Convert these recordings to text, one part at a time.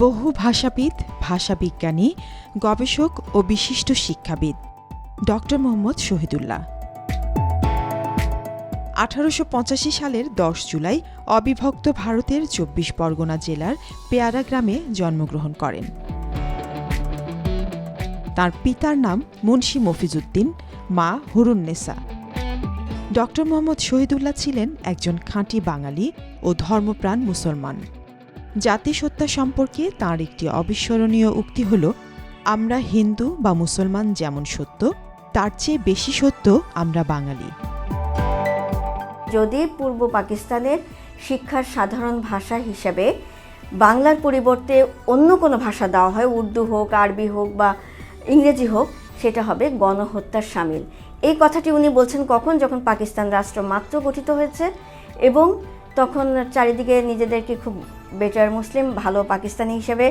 বহু ভাষাবিদ, ভাষাবিজ্ঞানী, গবেষক ও বিশিষ্ট শিক্ষাবিদ। ডক্টর মোহাম্মদ শহীদুল্লাহ। আঠারোশো পঁচাশি সালের দশ জুলাই অবিভক্ত ভারতের চব্বিশ পরগনা জেলার পেয়ারা গ্রামে জন্মগ্রহণ করেন। তার পিতার নাম মুন্সি মফিজুদ্দিন মা হুরুন্নেসা ডক্টর মোহাম্মদ শহীদুল্লাহ ছিলেন একজন খাঁটি বাঙালি ও ধর্মপ্রাণ মুসলমান। জাতিসত্তা সম্পর্কে তার একটি অবিস্মরণীয় উক্তি হল, আমরা হিন্দু বা মুসলমান যেমন সত্য, তার চেয়ে বেশি সত্য আমরা বাঙালি। যদি পূর্ব পাকিস্তানের শিক্ষার সাধারণ ভাষা হিসাবে বাংলার পরিবর্তে অন্য কোনো ভাষা দেওয়া হয়, উর্দু হোক, আরবি হোক বা ইংরেজি হোক, সেটা হবে গণহত্যার সামিল। এই কথাটি উনি বলছেন কখন? যখন পাকিস্তান রাষ্ট্র মাত্র গঠিত হয়েছে এবং তখন চারিদিকে নিজেদেরকে খুব বেটার মুসলিম, ভালো পাকিস্তানি হিসেবে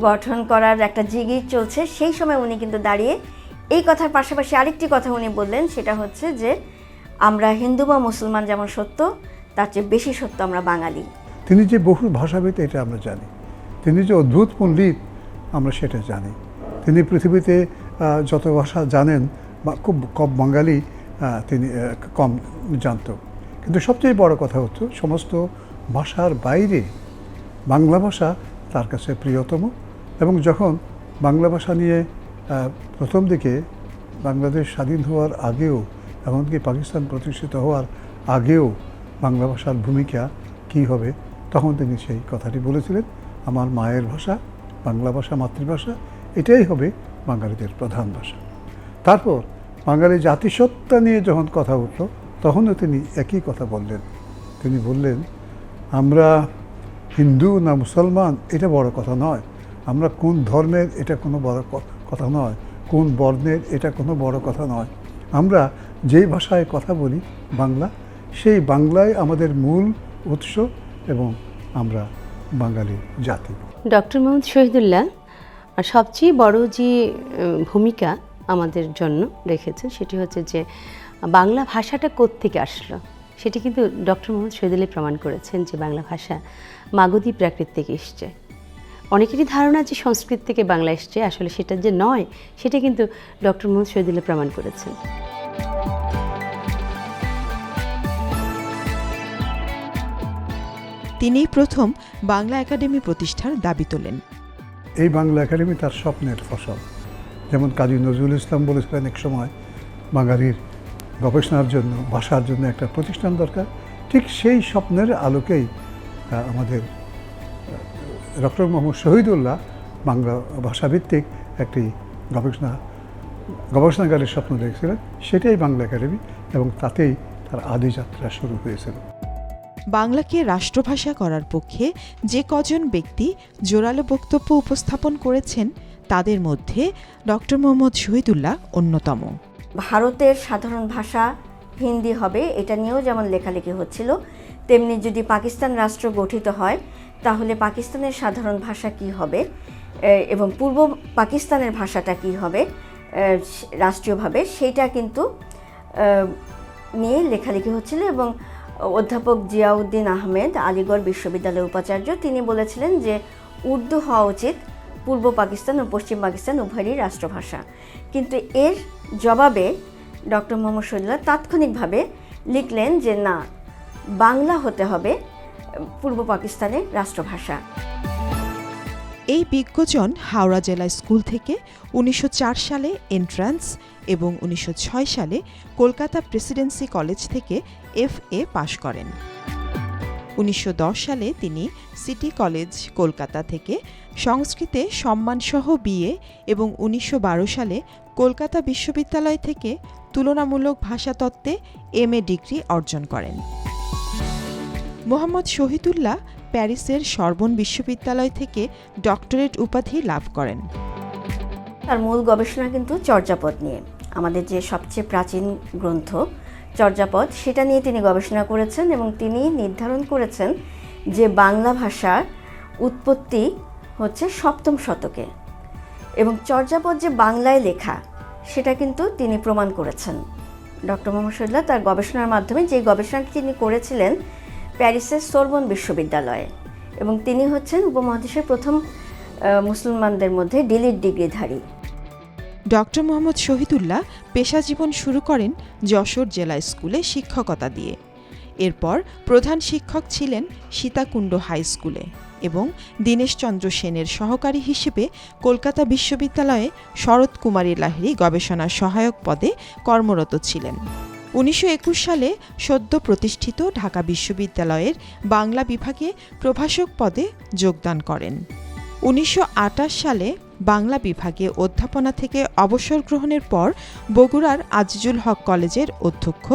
গঠন করার একটা জিগির চলছে। সেই সময় উনি কিন্তু দাঁড়িয়ে এই কথার পাশাপাশি আরেকটি কথা উনি বললেন, সেটা হচ্ছে যে আমরা হিন্দু বা মুসলমান যেমন সত্য, তার চেয়ে বেশি সত্য আমরা বাঙালি। তিনি যে বহু ভাষাবিদ, এটা আমরা জানি। তিনি যে অদ্ভুত পণ্ডিত আমরা সেটা জানি। তিনি পৃথিবীতে যত ভাষা জানেন, বা খুব কম বাঙালি তিনি কম জানত। কিন্তু সবচেয়ে বড় কথা হচ্ছে, সমস্ত ভাষার বাইরে বাংলা ভাষা তার কাছে প্রিয়তম এবং যখন বাংলা ভাষা নিয়ে প্রথম দিকে বাংলাদেশ স্বাধীন হওয়ার আগেও, এমনকি পাকিস্তান প্রতিষ্ঠিত হওয়ার আগেও বাংলা ভাষার ভূমিকা কী হবে, তখন তিনি সেই কথাটি বলেছিলেন, আমার মায়ের ভাষা, বাংলা ভাষা মাতৃভাষা, এটাই হবে বাঙালিদের প্রধান ভাষা। তারপর বাঙালি জাতিসত্তা নিয়ে যখন কথা উঠল, তখনও তিনি একই কথা বললেন। তিনি বললেন, আমরা হিন্দু না মুসলমান, এটা বড় কথা নয়। আমরা কোন ধর্মের, এটা কোনো বড় কথা নয়। কোন বর্ণের, এটা কোনো বড় কথা নয়। আমরা যেই ভাষায় কথা বলি, বাংলা, সেই বাংলায় আমাদের মূল উৎস এবং আমরা বাঙালি জাতি। ডক্টর মোহাম্মদ শহীদুল্লাহ সবচেয়ে বড় যে ভূমিকা আমাদের জন্য রেখেছেন, সেটি হচ্ছে যে, বাংলা ভাষাটা কোত্থেকে আসলো? সেটি কিন্তু ডক্টর মোহাম্মদ শহীদুল্লাহ প্রমাণ করেছেন যে বাংলা ভাষা মাগধী প্রাকৃত থেকে এসছে। অনেকেরই ধারণা যে সংস্কৃত থেকে বাংলা এসছে আসলে সেটা যে নয় সেটা কিন্তু ডক্টর মোহাম্মদ শহীদুল্লাহ প্রমাণ করেছেন। তিনিই প্রথম বাংলা একাডেমি প্রতিষ্ঠার দাবি তোলেন। এই বাংলা একাডেমি তার স্বপ্নের ফসল। যেমন কাজী নজরুল ইসলাম বলেছিলেন এক সময় বাঙালির গবেষণার জন্য, ভাষার জন্য একটা প্রতিষ্ঠান দরকার। ঠিক সেই স্বপ্নের আলোকেই আমাদের ডক্টর মোহাম্মদ শহীদুল্লাহ বাংলা ভাষাভিত্তিক একটি গবেষণা, গবেষণাগারের স্বপ্ন দেখছিলেন। সেটাই বাংলা একাডেমি এবং তাতেই তার আদি যাত্রা শুরু হয়েছিল। বাংলাকে রাষ্ট্রভাষা করার পক্ষে যে কজন ব্যক্তি জোরালো বক্তব্য উপস্থাপন করেছেন, তাদের মধ্যে ডক্টর মোহাম্মদ শহীদুল্লাহ অন্যতম। ভারতের সাধারণ ভাষা হিন্দি হবে, এটা নিয়েও যেমন লেখালেখি হচ্ছিল, তেমনি যদি পাকিস্তান রাষ্ট্র গঠিত হয়, তাহলে পাকিস্তানের সাধারণ ভাষা কি হবে? এবং পূর্ব পাকিস্তানের ভাষাটা কি হবে? রাষ্ট্রীয়ভাবে সেইটা কিন্তু নিয়ে লেখালেখি হচ্ছিল এবং অধ্যাপক জিয়াউদ্দিন আহমেদ, আলিগড় বিশ্ববিদ্যালয়ের উপাচার্য, তিনি বলেছিলেন যে উর্দু হওয়া উচিত পূর্ব পাকিস্তান ও পশ্চিম পাকিস্তান উভয়েরই রাষ্ট্রভাষা। কিন্তু এর জবাবে ডক্টর মোহাম্মদ শহীদুল্লাহ তাৎক্ষণিকভাবে লিখলেন যে, না, বাংলা হতে হবে পূর্ব পাকিস্তানের রাষ্ট্রভাষা। এই বিজ্ঞজন হাওড়া জেলা স্কুল থেকে উনিশশো চার সালে এন্ট্রান্স এবং উনিশশো ছয় সালে কলকাতা প্রেসিডেন্সি কলেজ থেকে এফ এ পাশ করেন। উনিশশো দশ সালে তিনি সিটি কলেজ কলকাতা থেকে সংস্কৃতে সম্মানসহ বিএ এবং উনিশশো বারো সালে কলকাতা বিশ্ববিদ্যালয় থেকে তুলনামূলক ভাষাতত্ত্বে এম এ ডিগ্রি অর্জন করেন। মোহাম্মদ শহীদুল্লাহ প্যারিসের সর্বন বিশ্ববিদ্যালয় থেকে ডক্টরেট উপাধি লাভ করেন। তার মূল গবেষণা কিন্তু চর্যাপদ নিয়ে। আমাদের যে সবচেয়ে প্রাচীন গ্রন্থ চর্যাপদ, সেটা নিয়ে তিনি গবেষণা করেছেন এবং তিনি নির্ধারণ করেছেন যে বাংলা ভাষার উৎপত্তি হচ্ছে সপ্তম শতকে। এবং চর্যাপদ যে বাংলায় লেখা, সেটা কিন্তু তিনি প্রমাণ করেছেন। ডক্টর মোহাম্মদ শহীদুল্লাহ তার গবেষণার মাধ্যমে যে গবেষণাটি তিনি করেছিলেন প্যারিসের সোরবন বিশ্ববিদ্যালয়ে এবং তিনি হচ্ছেন উপমহাদেশের প্রথম মুসলমানদের মধ্যে ডিলিট ডিগ্রিধারী। ডক্টর মোহাম্মদ শহীদুল্লাহ পেশা জীবন শুরু করেন যশোর জেলা স্কুলে শিক্ষকতা দিয়ে। এরপর প্রধান শিক্ষক ছিলেন সীতাকুণ্ড হাই স্কুলে এবং দীনেশচন্দ্র সেনের সহকারী হিসেবে কলকাতা বিশ্ববিদ্যালয়ে শরৎ কুমারী লাহিড়ী গবেষণা সহায়ক পদে কর্মরত ছিলেন। উনিশশো একুশ সালে সদ্য প্রতিষ্ঠিত ঢাকা বিশ্ববিদ্যালয়ের বাংলা বিভাগে প্রভাষক পদে যোগদান করেন। উনিশশো আটাশ সালে বাংলা বিভাগে অধ্যাপনা থেকে অবসর গ্রহণের পর বগুড়ার আজিজুল হক কলেজের অধ্যক্ষ,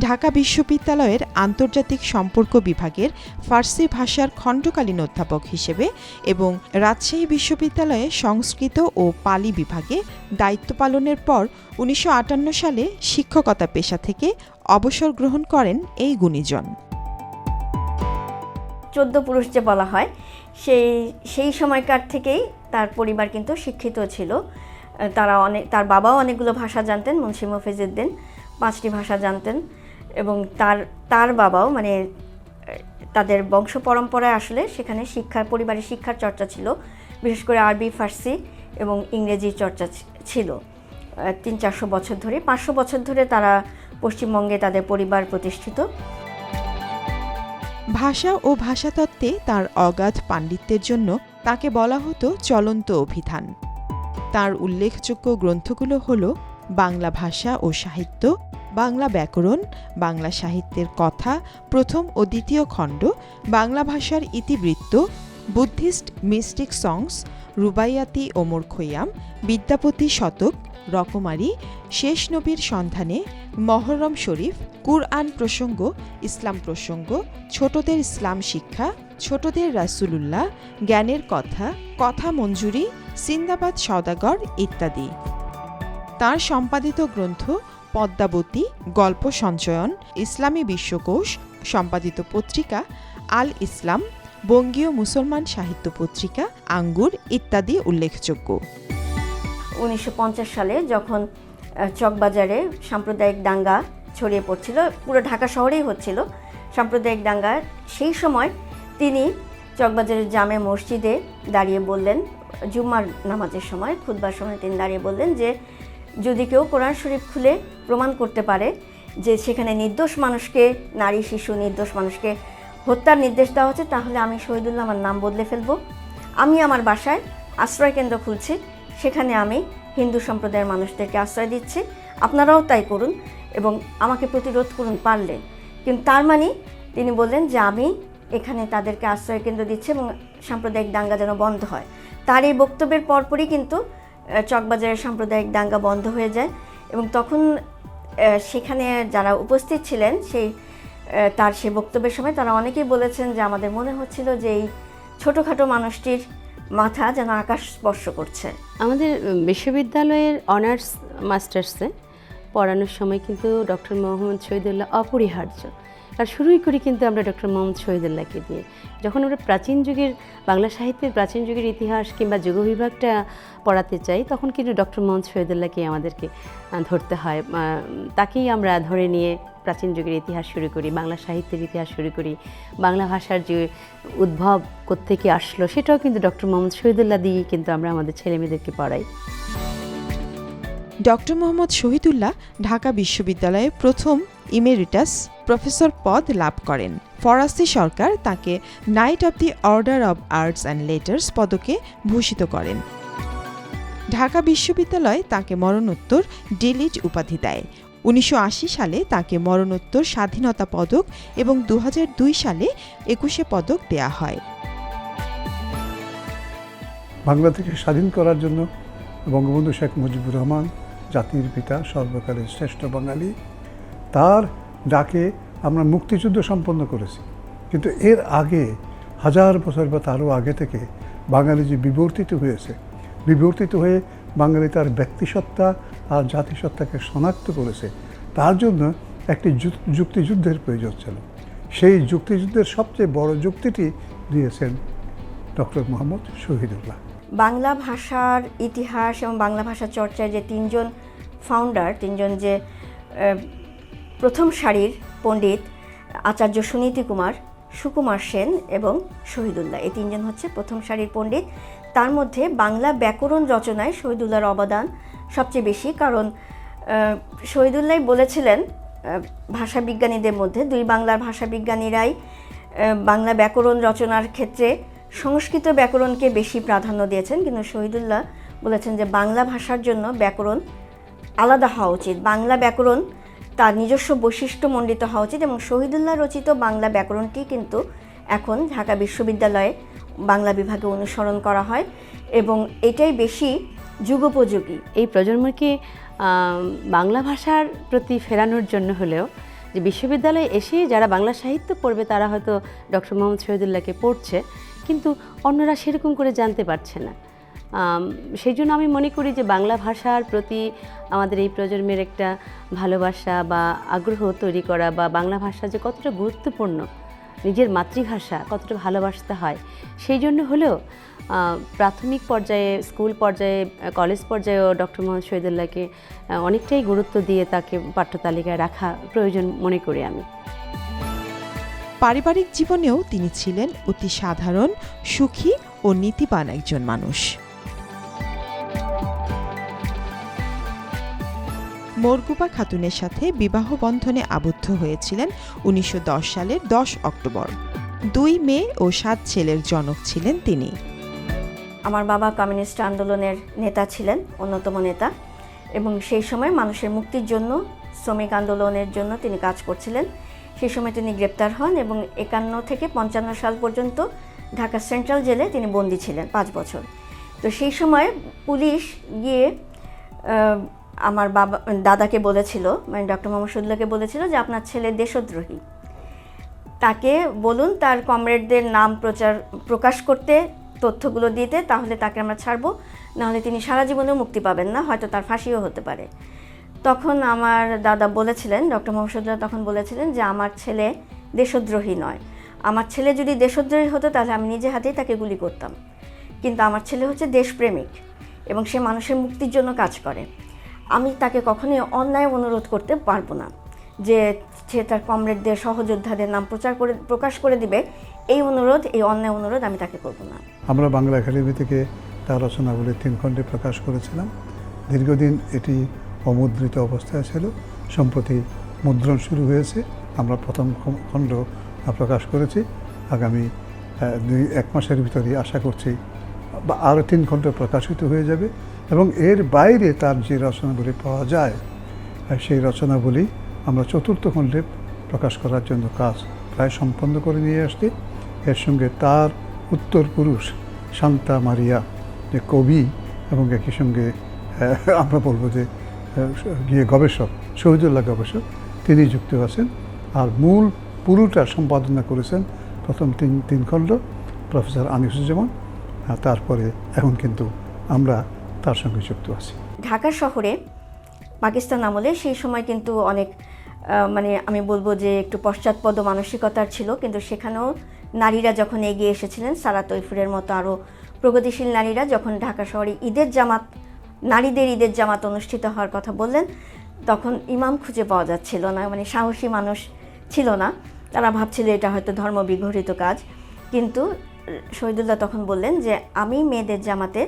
ঢাকা বিশ্ববিদ্যালয়ের আন্তর্জাতিক সম্পর্ক বিভাগের ফার্সি ভাষার খণ্ডকালীন অধ্যাপক হিসেবে এবং রাজশাহী বিশ্ববিদ্যালয়ে সংস্কৃত ও পালি বিভাগে দায়িত্ব পালনের পর উনিশশো আটান্ন সালে শিক্ষকতা পেশা থেকে অবসর গ্রহণ করেন এই গুণীজন। চোদ্দ পুরুষ যে বলা হয়, সেই সেই সময়কার থেকেই তার পরিবার কিন্তু শিক্ষিত ছিল। তারা অনেক, তার বাবাও অনেকগুলো ভাষা জানতেন, মুন্সি মফিজুদ্দিন পাঁচটি ভাষা জানতেন এবং তার তার বাবাও মানে তাদের বংশ পরম্পরায় আসলে সেখানে শিক্ষার পরিবারের শিক্ষার চর্চা ছিল। বিশেষ করে আরবি, ফার্সি এবং ইংরেজি চর্চা ছিল। তিন, চারশো বছর ধরে, পাঁচশো বছর ধরে তারা পশ্চিমবঙ্গে তাদের পরিবার প্রতিষ্ঠিত। ভাষা ও ভাষাতত্ত্বে তার অগাধ পাণ্ডিত্যের জন্য তাকে বলা হতো চলন্ত অভিধান। তার উল্লেখযোগ্য গ্রন্থগুলো হল বাংলা ভাষা ও সাহিত্য, বাংলা ব্যাকরণ, বাংলা সাহিত্যের কথা, প্রথম ও দ্বিতীয় খণ্ড, বাংলা ভাষার ইতিবৃত্ত, বুদ্ধিস্ট মিস্টিক সংস, রুবাইয়াতি ওমর খৈয়াম বিদ্যাপতি শতক, রকমারি, শেষ নবীর সন্ধানে, মহরম শরীফ, কুরআন প্রসঙ্গ, ইসলাম প্রসঙ্গ, ছোটদের ইসলাম শিক্ষা ছোটদের রাসূলুল্লাহ, জ্ঞানের কথা কথা মঞ্জুরি সিন্দাবাদ সওদাগর ইত্যাদি। তার সম্পাদিত গ্রন্থ পদ্মাবতী, গল্প সঞ্চয়ন, ইসলামী বিশ্বকোষ, সম্পাদিত পত্রিকা, আল ইসলাম, বঙ্গীয় মুসলমান সাহিত্য পত্রিকা, আঙ্গুর ইত্যাদি উল্লেখযোগ্য। উনিশশো পঞ্চাশ সালে যখন চকবাজারে সাম্প্রদায়িক দাঙ্গা ছড়িয়ে পড়ছিল, পুরো ঢাকা শহরেই হচ্ছিল, সাম্প্রদায়িক দাঙ্গা, সেই সময় তিনি চকবাজারের জামে মসজিদে দাঁড়িয়ে বললেন, জুম্মার নামাজের সময় খুদবার সময় তিনি দাঁড়িয়ে বললেন যে, যদি কেউ কোরআন শরীফ খুলে প্রমাণ করতে পারে যে সেখানে নির্দোষ মানুষকে, নারী, শিশু, নির্দোষ মানুষকে হত্যার নির্দেশ দেওয়া হচ্ছে, তাহলে আমি শহীদুল্লাহ আমার নাম বদলে ফেলব। আমি আমার বাসায় আশ্রয় কেন্দ্র খুলছি, সেখানে আমি হিন্দু সম্প্রদায়ের মানুষদেরকে আশ্রয় দিচ্ছি, আপনারাও তাই করুন এবং আমাকে প্রতিরোধ করুন পারলে। কিন্তু তার মানে তিনি বললেন যে, আমি এখানে তাদেরকে আশ্রয় কেন্দ্র দিচ্ছে এবং সাম্প্রদায়িক দাঙ্গা যেন বন্ধ হয়। তার এই বক্তব্যের পরপরই কিন্তু চকবাজারের সাম্প্রদায়িক দাঙ্গা বন্ধ হয়ে যায় এবং তখন সেখানে যারা উপস্থিত ছিলেন, সেই তার সেই বক্তব্যের সময় তারা অনেকেই বলেছেন যে আমাদের মনে হচ্ছিল যে এই ছোটোখাটো মানুষটির মাথা যেন আকাশ স্পর্শ করছে। আমাদের বিশ্ববিদ্যালয়ের অনার্স মাস্টার্সে পড়ানোর সময় কিন্তু ডক্টর মোহাম্মদ শহীদুল্লাহ অপরিহার্য। আর শুরুই করি কিন্তু আমরা ডক্টর মোহাম্মদ শহীদুল্লাহকে দিয়ে। যখন আমরা প্রাচীন যুগের, বাংলা সাহিত্যের প্রাচীন যুগের ইতিহাস কিংবা যুগ বিভাগটা পড়াতে চাই, তখন কিন্তু ডক্টর মোহাম্মদ শহীদুল্লাহকে আমাদেরকে ধরতে হয়। তাকেই আমরা ধরে নিয়ে প্রাচীন যুগের ইতিহাস শুরু করি, বাংলা সাহিত্যের ইতিহাস শুরু করি। বাংলা ভাষার যে উদ্ভব কোত্থেকে আসলো, সেটাও কিন্তু ডক্টর মোহাম্মদ শহীদুল্লাহ দিয়েই কিন্তু আমরা আমাদের ছেলেমেয়েদেরকে পড়াই। ডক্টর মোহাম্মদ শহীদুল্লাহ ঢাকা বিশ্ববিদ্যালয়ে প্রথম ইমেরিটাস প্রফেসর পদ লাভ করেন। ফরাসি সরকার তাকে knight of the order of arts and letters পদকে ভূষিত করেন। ঢাকা বিশ্ববিদ্যালয় তাকে মরণোত্তর ডিলিট উপাধি দেয়। উনিশশো আশি সালে তাকে মরণোত্তর স্বাধীনতা পদক এবং দু হাজার দুই সালে একুশে পদক দেয়া হয়। বাংলা থেকে স্বাধীন করার জন্য বঙ্গবন্ধু শেখ মুজিবুর রহমান জাতির পিতা, সর্বকালের শ্রেষ্ঠ বাঙালি, তার ডাকে আমরা মুক্তিযুদ্ধ সম্পন্ন করেছি। কিন্তু এর আগে, হাজার বছর বা তারও আগে থেকে বাঙালি যে বিবর্তিত হয়েছে, বিবর্তিত হয়ে বাঙালি তার ব্যক্তিসত্তা আর জাতিসত্তাকে শনাক্ত করেছে, তার জন্য একটি যুক্তিযুদ্ধের প্রয়োজন ছিল। সেই যুক্তিযুদ্ধের সবচেয়ে বড় যুক্তিটি দিয়েছেন ডক্টর মোহাম্মদ শহীদুল্লাহ। বাংলা ভাষার ইতিহাস এবং বাংলা ভাষা চর্চায় যে তিনজন ফাউন্ডার তিনজন যে প্রথম সারির পণ্ডিত, আচার্য সুনীতি কুমার, সুকুমার সেন এবং শহীদুল্লাহ। এই তিনজন হচ্ছে প্রথম সারির পণ্ডিত। তার মধ্যে বাংলা ব্যাকরণ রচনায় শহীদুল্লাহর অবদান সবচেয়ে বেশি কারণ শহীদুল্লাহ বলেছিলেন ভাষাবিজ্ঞানীদের মধ্যে। দুই বাংলার ভাষাবিজ্ঞানীরাই বাংলা ব্যাকরণ রচনার ক্ষেত্রে সংস্কৃত ব্যাকরণকে বেশি প্রাধান্য দিয়েছেন, কিন্তু শহীদুল্লাহ বলেছেন যে বাংলা ভাষার জন্য ব্যাকরণ আলাদা হওয়া উচিত। বাংলা ব্যাকরণ তার নিজস্ব বৈশিষ্ট্যমণ্ডিত হওয়া উচিত এবং শহীদুল্লাহ রচিত বাংলা ব্যাকরণটি কিন্তু এখন ঢাকা বিশ্ববিদ্যালয়ে বাংলা বিভাগে অনুসরণ করা হয় এবং এটাই বেশি যুগোপযোগী। এই প্রজন্মকে বাংলা ভাষার প্রতি ফেরানোর জন্য হলেও যে বিশ্ববিদ্যালয়ে এসে যারা বাংলা সাহিত্য পড়বে, তারা হয়তো ডক্টর মোহাম্মদ শহীদুল্লাহকে পড়ছে কিন্তু অন্যরা সেরকম করে জানতে পারছে না। সেই জন্য আমি মনে করি যে বাংলা ভাষার প্রতি আমাদের এই প্রজন্মের একটা ভালোবাসা বা আগ্রহ তৈরি করা বা বাংলা ভাষা যে কতটা গুরুত্বপূর্ণ, নিজের মাতৃভাষা কতটা ভালোবাসতে হয়, সেই জন্য হলেও প্রাথমিক পর্যায়ে, স্কুল পর্যায়ে, কলেজ পর্যায়েও ডক্টর মোহাম্মদ শহীদুল্লাহকে অনেকটাই গুরুত্ব দিয়ে তাকে পাঠ্যতালিকায় রাখা প্রয়োজন মনে করি আমি। পারিবারিক জীবনেও তিনি ছিলেন অতি সাধারণ, সুখী ও নীতিবান একজন মানুষ। মরগুবা খাতুনের সাথে বিবাহ বন্ধনে আবদ্ধ হয়েছিলেন উনিশশো দশ সালের দশ অক্টোবর। দুই মেয়ে ও সাত ছেলের জনক ছিলেন তিনি। আমার বাবা কমিউনিস্ট আন্দোলনের নেতা ছিলেন, অন্যতম নেতা, এবং সেই সময় মানুষের মুক্তির জন্য, শ্রমিক আন্দোলনের জন্য তিনি কাজ করছিলেন। সেই সময় তিনি গ্রেপ্তার হন এবং একান্ন থেকে পঞ্চান্ন সাল পর্যন্ত ঢাকা সেন্ট্রাল জেলে তিনি বন্দী ছিলেন পাঁচ বছর। তো সেই সময় পুলিশ গিয়ে আমার বাবা, দাদাকে বলেছিল মানে ডক্টর মোহাম্মদ বলেছিল যে আপনার ছেলে দেশদ্রোহী। তাকে বলুন তার কমরেডদের নাম প্রচার, প্রকাশ করতে, তথ্যগুলো দিতে, তাহলে তাকে আমরা ছাড়বো। নাহলে তিনি সারা জীবনেও মুক্তি পাবেন না, হয়তো তার ফাঁসিও হতে পারে। তখন আমার দাদা বলেছিলেন, ডক্টর মোহাম্মদুল্লাহ তখন বলেছিলেন যে, আমার ছেলে দেশদ্রোহী নয়। আমার ছেলে যদি দেশদ্রোহী হতো, তাহলে আমি নিজে হাতেই তাকে গুলি করতাম। কিন্তু আমার ছেলে হচ্ছে দেশপ্রেমিক এবং সে মানুষের মুক্তির জন্য কাজ করে। আমি তাকে কখনোই অন্যায় অনুরোধ করতে পারব না যে, সে তার কমরেডদের সহযোদ্ধাদের নাম প্রচার করে, প্রকাশ করে দিবে। এই অনুরোধ, এই অন্যায় অনুরোধ আমি তাকে করব না। আমরা বাংলা একাডেমি থেকে তার রচনাগুলি তিন খণ্ডে প্রকাশ করেছিলাম। দীর্ঘদিন এটি অমুদ্রিত অবস্থায় ছিল। সম্প্রতি মুদ্রণ শুরু হয়েছে। আমরা প্রথম খণ্ড প্রকাশ করেছি। আগামী দুই, এক মাসের ভিতরেই আশা করছি, বা আরও তিন খণ্ড প্রকাশিত হয়ে যাবে এবং এর বাইরে তার যে রচনাগুলি পাওয়া যায় সেই রচনাগুলি আমরা চতুর্থ খণ্ডে প্রকাশ করার জন্য কাজ প্রায় সম্পন্ন করে নিয়ে আসছি। এর সঙ্গে তার উত্তর পুরুষ শান্তা মারিয়া, যে কবি, এবং একই সঙ্গে আমরা বলব যে গিয়ে গবেষক, শহীদুল্লাহ গবেষক, তিনি যুক্ত আছেন। আর মূল পুরোটা সম্পাদনা করেছেন প্রথম তিন তিন খণ্ড, প্রফেসর আনিসুজ্জামান। তারপরে এখন কিন্তু আমরা তার সঙ্গে যুক্ত আছি। ঢাকা শহরে পাকিস্তান আমলে সেই সময় কিন্তু অনেক মানে আমি বলব যে একটু পশ্চাৎপদ মানসিকতার ছিল, কিন্তু সেখানেও নারীরা যখন এগিয়ে এসেছিলেন সারা তৈফুরের মতো আরও প্রগতিশীল নারীরা যখন ঢাকা শহরে ঈদের জামাত নারীদের ঈদের জামাত অনুষ্ঠিত হওয়ার কথা বললেন, তখন ইমাম খুঁজে পাওয়া যাচ্ছিল না মানে সাহসী মানুষ ছিল না। তারা ভাবছিল এটা হয়তো ধর্ম বিঘটিত কাজ। কিন্তু শহীদুল্লাহ তখন বললেন যে, আমি মেয়েদের জামাতে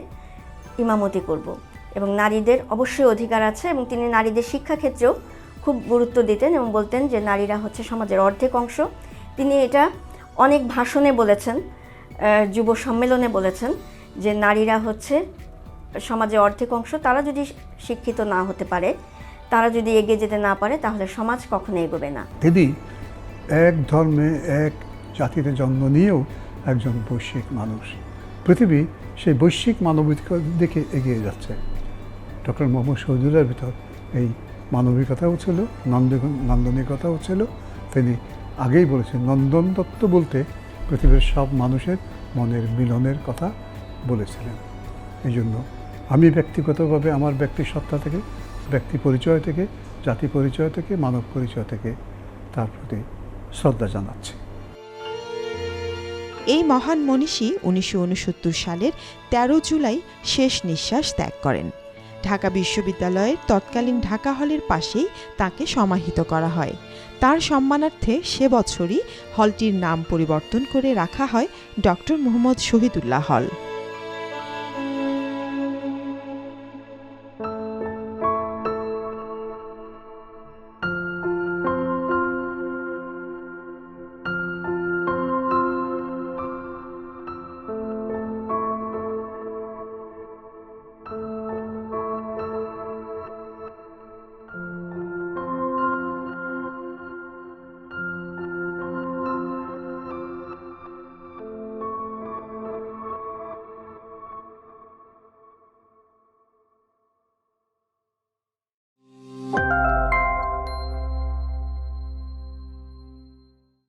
ইমামতি করব এবং নারীদের অবশ্যই অধিকার আছে এবং তিনি নারীদের শিক্ষাক্ষেত্রেও খুব গুরুত্ব দিতেন এবং বলতেন যে, নারীরা হচ্ছে সমাজের অর্ধেক অংশ। তিনি এটা অনেক ভাষণে বলেছেন যুব সম্মেলনে বলেছেন যে, নারীরা হচ্ছে সমাজের অর্ধেক অংশ তারা যদি শিক্ষিত না হতে পারে, তারা যদি এগিয়ে যেতে না পারে, তাহলে সমাজ কখনো এগোবে না। তিনি এক ধর্মে এক জাতিতে জন্ম নিয়েও একজন বৈশ্বিক মানুষ। পৃথিবী সেই বৈশ্বিক মানবিকতার দিকে এগিয়ে যাচ্ছে। ডক্টর মোহাম্মদ শহীদুল্লাহর ভিতর এই মানবিকতাও ছিল, নন্দ নান্দনিকতাও ছিল। তিনি আগেই বলেছেন, নন্দন দত্ত বলতে পৃথিবীর সব মানুষের মনের মিলনের কথা বলেছিলেন। এই জন্য আমি ব্যক্তিগতভাবে আমার ব্যক্তি সত্তা থেকে, ব্যক্তি পরিচয় থেকে, জাতি পরিচয় থেকে, মানব পরিচয় থেকে তার প্রতি শ্রদ্ধা জানাচ্ছি। এই মহান মনীষী উনিশশো ঊনসত্তর সালের ১৩ জুলাই শেষ নিঃশ্বাস ত্যাগ করেন। ঢাকা বিশ্ববিদ্যালয়ের তৎকালীন ঢাকা হলের পাশেই তাকে সমাহিত করা হয়। তার সম্মানার্থে সে বছরই হলটির নাম পরিবর্তন করে রাখা হয় ডক্টর মোহাম্মদ শহীদুল্লাহ হল।